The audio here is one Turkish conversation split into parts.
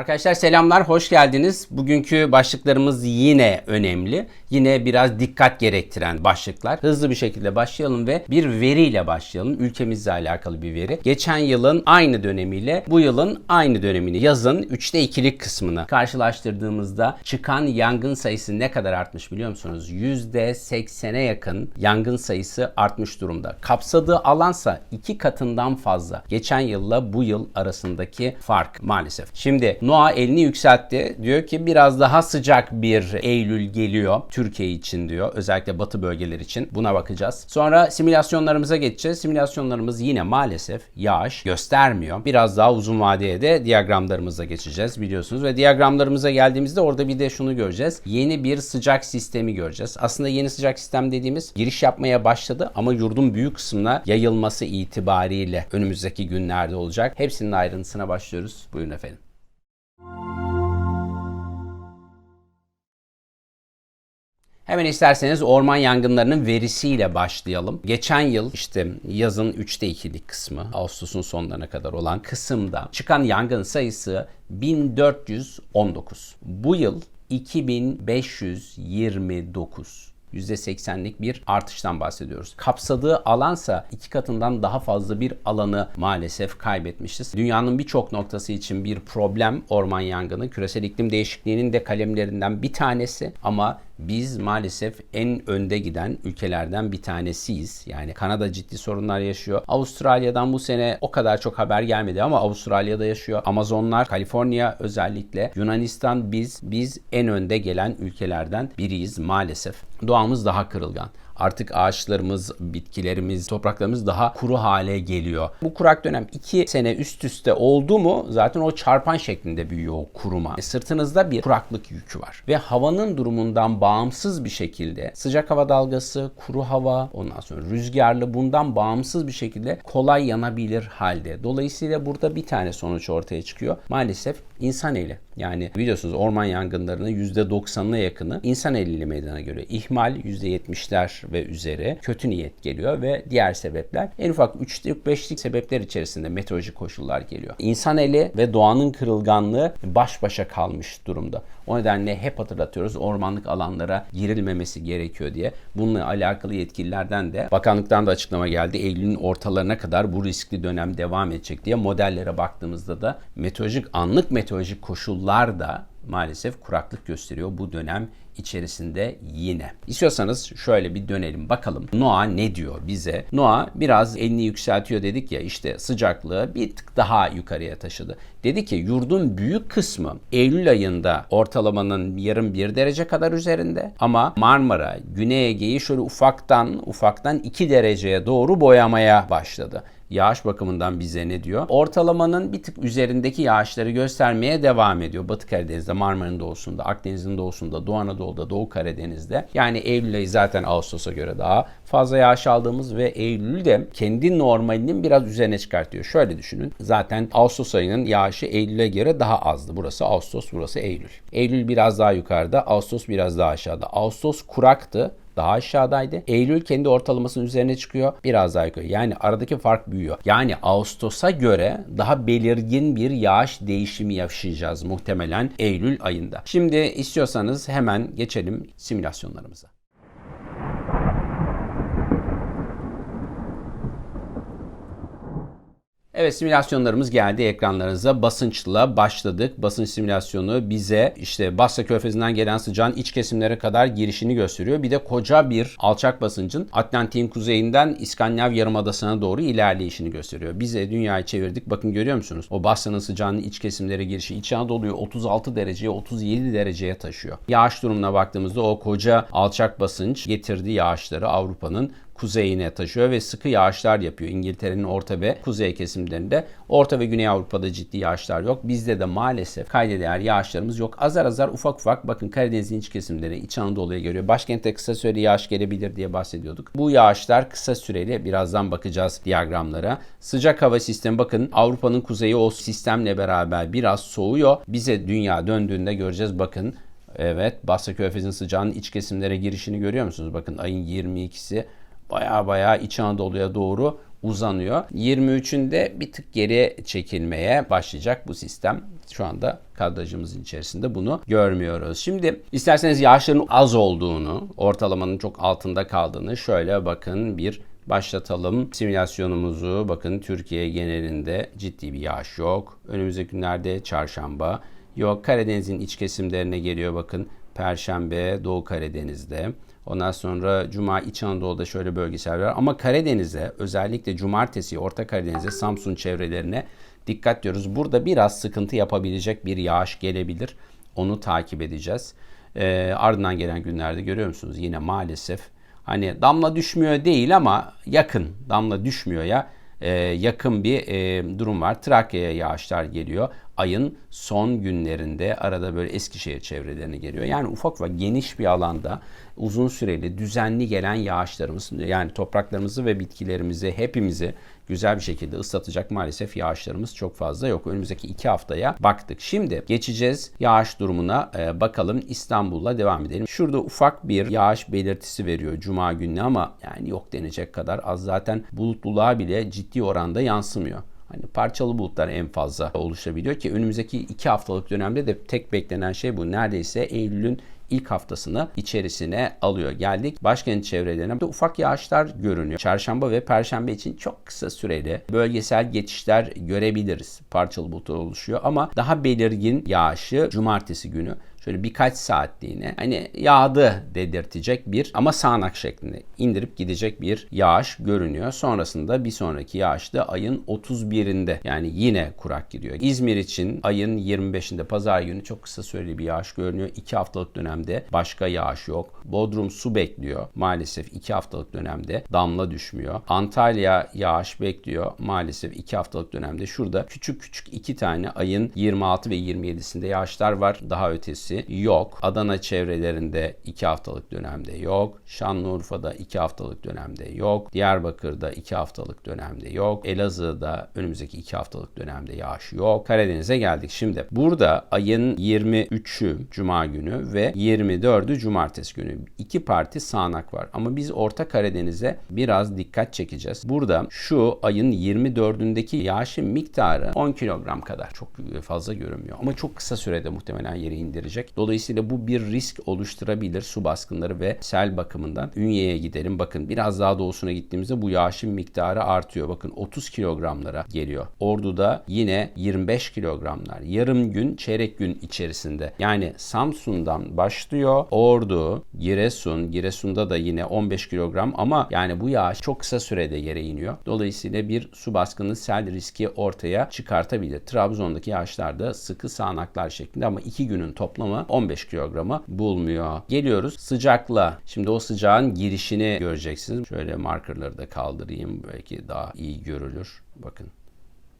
Arkadaşlar selamlar, hoş geldiniz. Bugünkü başlıklarımız yine önemli. Yine biraz dikkat gerektiren başlıklar. Hızlı bir şekilde başlayalım ve bir veriyle başlayalım. Ülkemizle alakalı bir veri. Geçen yılın aynı dönemiyle bu yılın aynı dönemini, yazın 3'te 2'lik kısmını karşılaştırdığımızda çıkan yangın sayısı ne kadar artmış biliyor musunuz? %80'e yakın yangın sayısı artmış durumda. Kapsadığı alansa iki katından fazla. Geçen yılla bu yıl arasındaki fark maalesef. Şimdi NOAA elini yükseltti. Diyor ki biraz daha sıcak bir Eylül geliyor Türkiye için diyor. Özellikle batı bölgeler için. Buna bakacağız. Sonra simülasyonlarımıza geçeceğiz. Simülasyonlarımız yine maalesef yağış göstermiyor. Biraz daha uzun vadeye de diyagramlarımıza geçeceğiz biliyorsunuz. Ve diyagramlarımıza geldiğimizde orada bir de şunu göreceğiz. Yeni bir sıcak sistemi göreceğiz. Aslında yeni sıcak sistem dediğimiz giriş yapmaya başladı ama yurdun büyük kısmına yayılması itibariyle önümüzdeki günlerde olacak. Hepsinin ayrıntısına başlıyoruz. Buyurun efendim. Hemen isterseniz orman yangınlarının verisiyle başlayalım. Geçen yıl işte yazın 3'te 2'lik kısmı, Ağustos'un sonlarına kadar olan kısımda çıkan yangın sayısı 1419. Bu yıl 2529. %80'lik bir artıştan bahsediyoruz. Kapsadığı alansa iki katından daha fazla bir alanı maalesef kaybetmişiz. Dünyanın birçok noktası için bir problem orman yangını. Küresel iklim değişikliğinin de kalemlerinden bir tanesi ama biz maalesef en önde giden ülkelerden bir tanesiyiz. Yani Kanada ciddi sorunlar yaşıyor. Avustralya'dan bu sene o kadar çok haber gelmedi ama Avustralya'da yaşıyor. Amazonlar, Kaliforniya özellikle, Yunanistan biz biz en önde gelen ülkelerden biriyiz maalesef. Doğamız daha kırılgan artık ağaçlarımız, bitkilerimiz, topraklarımız daha kuru hale geliyor. Bu kurak dönem 2 sene üst üste oldu mu zaten o çarpan şeklinde büyüyor o kuruma. E, sırtınızda bir kuraklık yükü var. Ve havanın durumundan bağımsız bir şekilde sıcak hava dalgası, kuru hava, ondan sonra rüzgarlı bundan bağımsız bir şekilde kolay yanabilir halde. Dolayısıyla burada bir tane sonuç ortaya çıkıyor. Maalesef insan eli. Yani biliyorsunuz orman yangınlarının %90'ına yakını insan eliyle meydana geliyor. İhmal %70'ler ve üzeri kötü niyet geliyor ve diğer sebepler en ufak 3'lük 5'lik sebepler içerisinde meteorolojik koşullar geliyor. İnsan eli ve doğanın kırılganlığı baş başa kalmış durumda. O nedenle hep hatırlatıyoruz ormanlık alanlara girilmemesi gerekiyor diye. Bununla alakalı yetkililerden de bakanlıktan da açıklama geldi. Eylül'ün ortalarına kadar bu riskli dönem devam edecek diye modellere baktığımızda da meteorolojik anlık meteorolojik koşullar da maalesef kuraklık gösteriyor bu dönem içerisinde yine. İstiyorsanız şöyle bir dönelim bakalım. Noah ne diyor bize? Noah biraz elini yükseltiyor dedik ya işte sıcaklığı bir tık daha yukarıya taşıdı. Dedi ki yurdun büyük kısmı Eylül ayında ortalamanın yarım bir derece kadar üzerinde ama Marmara, Güney Ege'yi şöyle ufaktan ufaktan 2 dereceye doğru boyamaya başladı yağış bakımından bize ne diyor? Ortalamanın bir tık üzerindeki yağışları göstermeye devam ediyor. Batı Karadeniz'de, Marmara'nın doğusunda, Akdeniz'in doğusunda, Doğu Anadolu'da, Doğu Karadeniz'de. Yani Eylül ayı zaten Ağustos'a göre daha fazla yağış aldığımız ve Eylül'de kendi normalinin biraz üzerine çıkartıyor. Şöyle düşünün. Zaten Ağustos ayının yağışı Eylül'e göre daha azdı. Burası Ağustos, burası Eylül. Eylül biraz daha yukarıda, Ağustos biraz daha aşağıda. Ağustos kuraktı daha aşağıdaydı. Eylül kendi ortalamasının üzerine çıkıyor. Biraz daha yukarı. Yani aradaki fark büyüyor. Yani Ağustos'a göre daha belirgin bir yağış değişimi yaşayacağız muhtemelen Eylül ayında. Şimdi istiyorsanız hemen geçelim simülasyonlarımıza. Evet simülasyonlarımız geldi ekranlarınıza. Basınçla başladık. Basınç simülasyonu bize işte Basra Körfezi'nden gelen sıcağın iç kesimlere kadar girişini gösteriyor. Bir de koca bir alçak basıncın Atlantik'in kuzeyinden İskandinav Yarımadası'na doğru ilerleyişini gösteriyor. Bize dünyayı çevirdik. Bakın görüyor musunuz? O Basra'nın sıcağının iç kesimlere girişi İç Anadolu'yu 36 dereceye 37 dereceye taşıyor. Yağış durumuna baktığımızda o koca alçak basınç getirdiği yağışları Avrupa'nın kuzeyine taşıyor ve sıkı yağışlar yapıyor. İngiltere'nin orta ve kuzey kesimlerinde. Orta ve Güney Avrupa'da ciddi yağışlar yok. Bizde de maalesef kayda yağışlarımız yok. Azar azar ufak ufak bakın Karadeniz'in iç kesimleri İç Anadolu'ya geliyor. Başkentte kısa süreli yağış gelebilir diye bahsediyorduk. Bu yağışlar kısa süreli. Birazdan bakacağız diyagramlara. Sıcak hava sistemi bakın Avrupa'nın kuzeyi o sistemle beraber biraz soğuyor. Bize dünya döndüğünde göreceğiz bakın. Evet Basra Körfezi'nin sıcağının iç kesimlere girişini görüyor musunuz? Bakın ayın 22'si baya baya İç Anadolu'ya doğru uzanıyor. 23'ünde bir tık geriye çekilmeye başlayacak bu sistem. Şu anda kadrajımızın içerisinde bunu görmüyoruz. Şimdi isterseniz yağışların az olduğunu, ortalamanın çok altında kaldığını şöyle bakın bir başlatalım simülasyonumuzu. Bakın Türkiye genelinde ciddi bir yağış yok. Önümüzdeki günlerde çarşamba yok. Karadeniz'in iç kesimlerine geliyor bakın. Perşembe Doğu Karadeniz'de. Ondan sonra Cuma İç Anadolu'da şöyle bölgesel var. Ama Karadeniz'e özellikle Cumartesi Orta Karadeniz'e Samsun çevrelerine dikkat diyoruz. Burada biraz sıkıntı yapabilecek bir yağış gelebilir. Onu takip edeceğiz. E, ardından gelen günlerde görüyor musunuz? Yine maalesef hani damla düşmüyor değil ama yakın damla düşmüyor ya e, yakın bir e, durum var. Trakya'ya yağışlar geliyor. Ayın son günlerinde arada böyle Eskişehir çevrelerine geliyor. Yani ufak ve geniş bir alanda uzun süreli düzenli gelen yağışlarımız yani topraklarımızı ve bitkilerimizi hepimizi güzel bir şekilde ıslatacak maalesef yağışlarımız çok fazla yok. Önümüzdeki iki haftaya baktık. Şimdi geçeceğiz yağış durumuna e, bakalım İstanbul'la devam edelim. Şurada ufak bir yağış belirtisi veriyor Cuma günü ama yani yok denecek kadar az zaten bulutluluğa bile ciddi oranda yansımıyor. Hani parçalı bulutlar en fazla oluşabiliyor ki önümüzdeki iki haftalık dönemde de tek beklenen şey bu. Neredeyse Eylül'ün ilk haftasını içerisine alıyor. Geldik başkent çevrelerine de ufak yağışlar görünüyor. Çarşamba ve perşembe için çok kısa süreli bölgesel geçişler görebiliriz. Parçalı bulutlar oluşuyor ama daha belirgin yağışı cumartesi günü şöyle birkaç saatliğine hani yağdı dedirtecek bir ama sağanak şeklinde indirip gidecek bir yağış görünüyor. Sonrasında bir sonraki yağış da ayın 31'inde yani yine kurak gidiyor. İzmir için ayın 25'inde pazar günü çok kısa süreli bir yağış görünüyor. 2 haftalık dönemde başka yağış yok. Bodrum su bekliyor. Maalesef 2 haftalık dönemde damla düşmüyor. Antalya yağış bekliyor. Maalesef 2 haftalık dönemde şurada küçük küçük iki tane ayın 26 ve 27'sinde yağışlar var. Daha ötesi yok. Adana çevrelerinde 2 haftalık dönemde yok. Şanlıurfa'da 2 haftalık dönemde yok. Diyarbakır'da 2 haftalık dönemde yok. Elazığ'da önümüzdeki 2 haftalık dönemde yağış yok. Karadeniz'e geldik. Şimdi burada ayın 23'ü Cuma günü ve 24'ü Cumartesi günü iki parti sağanak var. Ama biz Orta Karadeniz'e biraz dikkat çekeceğiz. Burada şu ayın 24'ündeki yağışın miktarı 10 kilogram kadar. Çok fazla görünmüyor. Ama çok kısa sürede muhtemelen yere indirecek. Dolayısıyla bu bir risk oluşturabilir su baskınları ve sel bakımından. Ünye'ye gidelim. Bakın biraz daha doğusuna gittiğimizde bu yağışın miktarı artıyor. Bakın 30 kilogramlara geliyor. Ordu'da yine 25 kilogramlar. Yarım gün, çeyrek gün içerisinde. Yani Samsun'dan başlıyor. Ordu, Giresun, Giresun'da da yine 15 kilogram ama yani bu yağış çok kısa sürede yere iniyor. Dolayısıyla bir su baskını sel riski ortaya çıkartabilir. Trabzon'daki yağışlarda sıkı sağanaklar şeklinde ama iki günün toplamı 15 kilogramı bulmuyor. Geliyoruz sıcakla. Şimdi o sıcağın girişini göreceksiniz. Şöyle markerları da kaldırayım. Belki daha iyi görülür. Bakın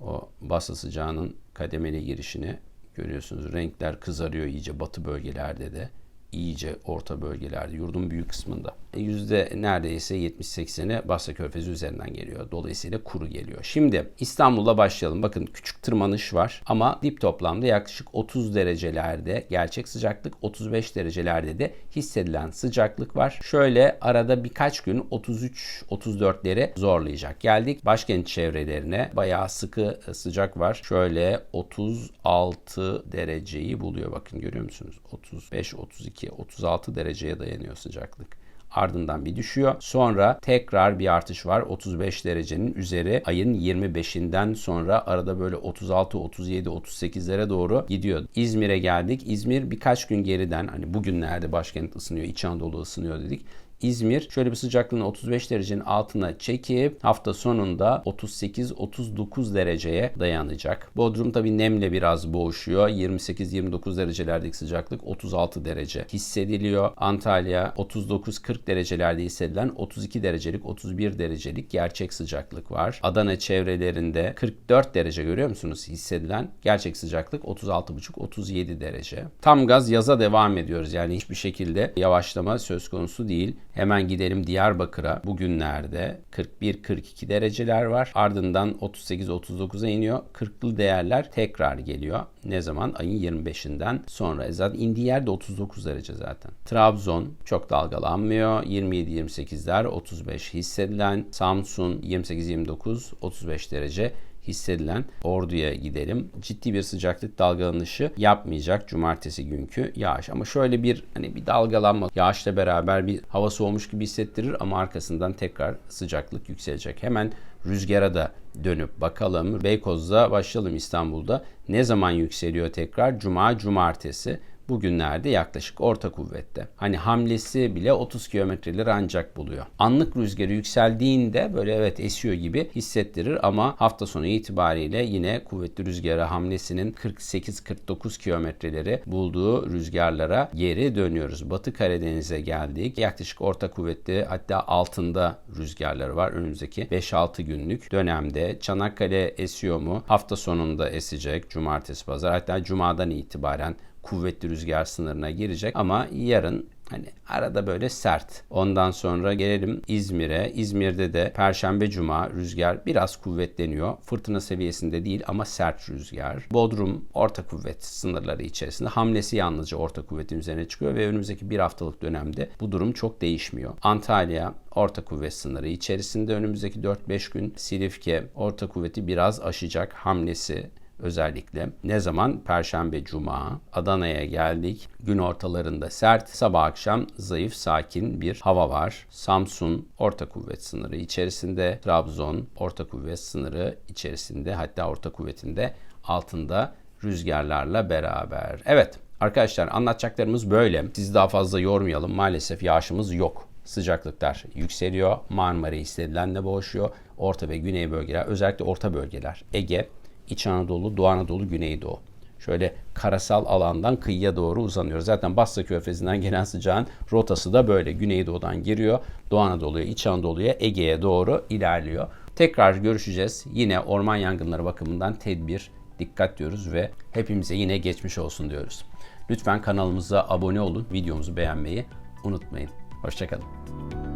o basa sıcağının kademeli girişini görüyorsunuz. Renkler kızarıyor iyice batı bölgelerde de iyice orta bölgelerde, yurdun büyük kısmında. E, yüzde neredeyse 70-80'i Basra Körfezi üzerinden geliyor. Dolayısıyla kuru geliyor. Şimdi İstanbul'la başlayalım. Bakın küçük tırmanış var ama dip toplamda yaklaşık 30 derecelerde gerçek sıcaklık, 35 derecelerde de hissedilen sıcaklık var. Şöyle arada birkaç gün 33-34'leri zorlayacak. Geldik başkent çevrelerine. Bayağı sıkı sıcak var. Şöyle 36 dereceyi buluyor. Bakın görüyor musunuz? 35-32 32-36 dereceye dayanıyor sıcaklık. Ardından bir düşüyor. Sonra tekrar bir artış var. 35 derecenin üzeri ayın 25'inden sonra arada böyle 36, 37, 38'lere doğru gidiyor. İzmir'e geldik. İzmir birkaç gün geriden hani bugünlerde başkent ısınıyor, İç Anadolu ısınıyor dedik. İzmir şöyle bir sıcaklığını 35 derecenin altına çekip hafta sonunda 38-39 dereceye dayanacak. Bodrum tabi nemle biraz boğuşuyor. 28-29 derecelerdeki sıcaklık 36 derece hissediliyor. Antalya 39-40 derecelerde hissedilen 32 derecelik 31 derecelik gerçek sıcaklık var. Adana çevrelerinde 44 derece görüyor musunuz hissedilen gerçek sıcaklık 36,5-37 derece. Tam gaz yaza devam ediyoruz. Yani hiçbir şekilde yavaşlama söz konusu değil. Hemen gidelim Diyarbakır'a. Bugünlerde 41-42 dereceler var. Ardından 38-39'a iniyor. 40'lı değerler tekrar geliyor. Ne zaman? Ayın 25'inden sonra. E zaten indiği yerde 39 derece zaten. Trabzon çok dalgalanmıyor. 27-28'ler 35 hissedilen. Samsun 28-29 35 derece hissedilen Ordu'ya gidelim. Ciddi bir sıcaklık dalgalanışı yapmayacak cumartesi günkü yağış. Ama şöyle bir hani bir dalgalanma yağışla beraber bir hava soğumuş gibi hissettirir ama arkasından tekrar sıcaklık yükselecek. Hemen rüzgara da dönüp bakalım. Beykoz'da başlayalım İstanbul'da. Ne zaman yükseliyor tekrar? Cuma, cumartesi bugünlerde yaklaşık orta kuvvette. Hani hamlesi bile 30 kilometreleri ancak buluyor. Anlık rüzgarı yükseldiğinde böyle evet esiyor gibi hissettirir ama hafta sonu itibariyle yine kuvvetli rüzgara hamlesinin 48-49 kilometreleri bulduğu rüzgarlara geri dönüyoruz. Batı Karadeniz'e geldik. Yaklaşık orta kuvvetli hatta altında rüzgarları var önümüzdeki 5-6 günlük dönemde. Çanakkale esiyor mu? Hafta sonunda esecek. Cumartesi, pazar hatta cumadan itibaren kuvvetli rüzgar sınırına girecek ama yarın Hani arada böyle sert. Ondan sonra gelelim İzmir'e. İzmir'de de Perşembe Cuma rüzgar biraz kuvvetleniyor. Fırtına seviyesinde değil ama sert rüzgar. Bodrum orta kuvvet sınırları içerisinde. Hamlesi yalnızca orta kuvvetin üzerine çıkıyor ve önümüzdeki bir haftalık dönemde bu durum çok değişmiyor. Antalya orta kuvvet sınırı içerisinde önümüzdeki 4-5 gün Silifke orta kuvveti biraz aşacak hamlesi özellikle. Ne zaman? Perşembe, Cuma. Adana'ya geldik. Gün ortalarında sert, sabah akşam zayıf, sakin bir hava var. Samsun orta kuvvet sınırı içerisinde. Trabzon orta kuvvet sınırı içerisinde. Hatta orta kuvvetinde altında rüzgarlarla beraber. Evet arkadaşlar anlatacaklarımız böyle. Sizi daha fazla yormayalım. Maalesef yağışımız yok. Sıcaklıklar yükseliyor. Marmara hissedilenle boğuşuyor. Orta ve güney bölgeler özellikle orta bölgeler. Ege, İç Anadolu, Doğu Anadolu, Güneydoğu. Şöyle karasal alandan kıyıya doğru uzanıyor. Zaten Basra Körfezi'nden gelen sıcağın rotası da böyle. Güneydoğu'dan giriyor. Doğu Anadolu'ya, İç Anadolu'ya, Ege'ye doğru ilerliyor. Tekrar görüşeceğiz. Yine orman yangınları bakımından tedbir, dikkat diyoruz ve hepimize yine geçmiş olsun diyoruz. Lütfen kanalımıza abone olun, videomuzu beğenmeyi unutmayın. Hoşçakalın.